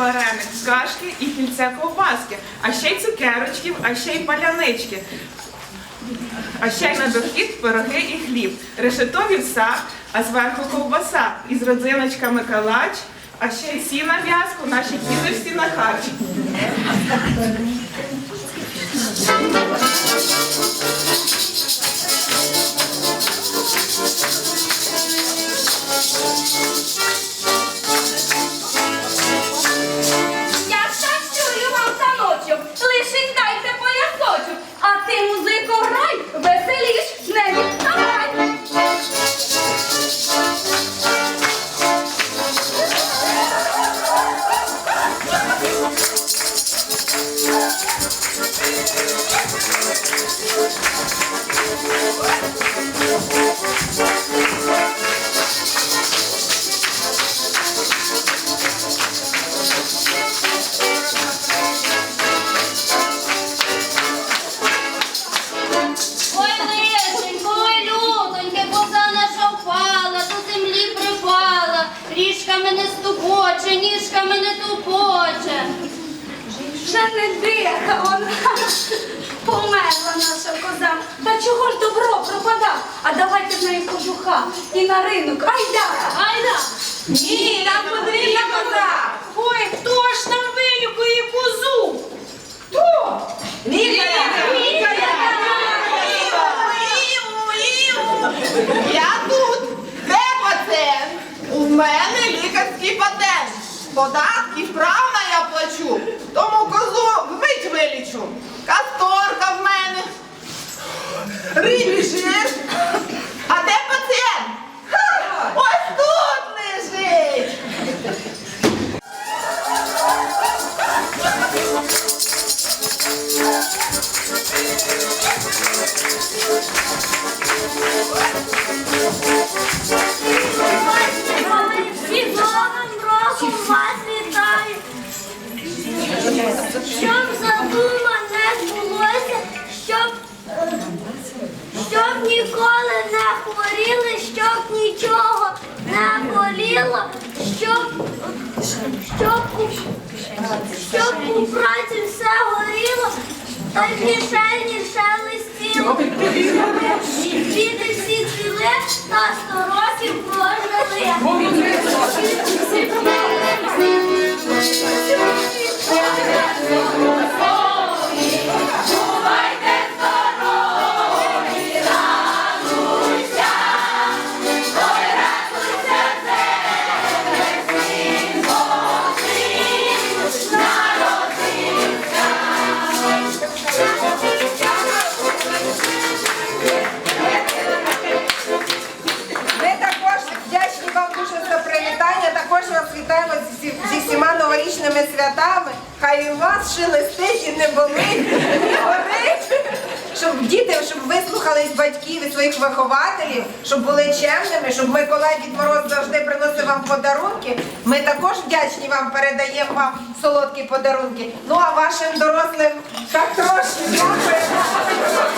щедрик, з кашки і кільце ковбаски, а ще й цукерочків, а ще й палянички. А ще й на дохід пироги і хліб, решето вівса, а зверху ковбаса, із родзиночками калач, а ще й сіна в'язку, наші діти всі на харч. Ступоче, ніжками не тупоче. Вже не дика вона, померла наша коза. Та чого ж добро пропада? А давайте в неї кожуха і на ринок. Айда! Айда! Ні, нам потрібна коза. Ой, хто ж нам вилікує козу? Хто? Я тут. Патент. Податки ніколи не хворіли, щоб нічого не боліло, щоб, щоб, щоб у праці все горіло, та й кишені шелестіло. Діти всі цвіли та сто років прожили. І шелестить і не болить, не горить. Щоб діти, щоб вислухались батьків і своїх вихователів, щоб були чемними, щоб Миколай Дід Мороз завжди приносив вам подарунки. Ми також вдячні вам, передаємо вам солодкі подарунки. Ну а вашим дорослим так трошки дякуємо.